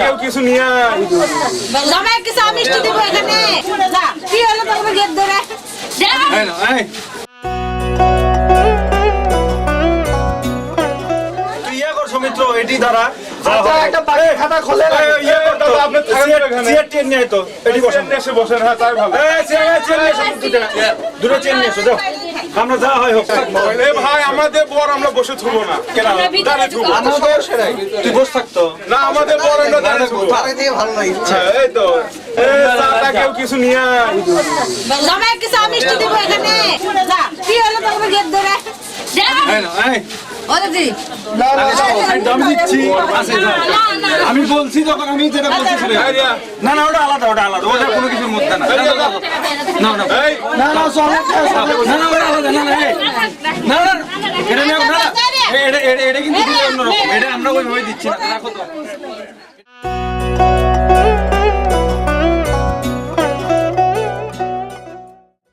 কেউ কিছু নিয়ে মিষ্টি দিব এখানে। যা কি হলো গেট ধরে? ইয়ে এটি দ্বারা। আচ্ছা, হয়। খাতা খোলে ইয়ে হ্যাঁ। আমরা যা হয় হোক। আমাদের বর আমরা বসে থুবো না কেন? দাঁড়িয়ে থুবো তুই বস থাকতো না আমাদের বর আমরা দাঁড়িয়ে থুবো হ্যাঁ, এই তো এই, চাটা কেউ কিছু নিয়ে জামাই কিছু আমি মিষ্টি দিব এখানে যা কি হলো তোর গেট ধরে আমি বলছি যখন আমি যেটা বলছি না না ওটা আলাদা ওটা আলাদা ওটা কোনো কিছুর মধ্যে না। না না না না না না ওটা আলাদা না না। না না এটা না। এই, এটা এটা কিন্তু অন্যরকম এটা আমরা ওইভাবে দিচ্ছি না রাখো তো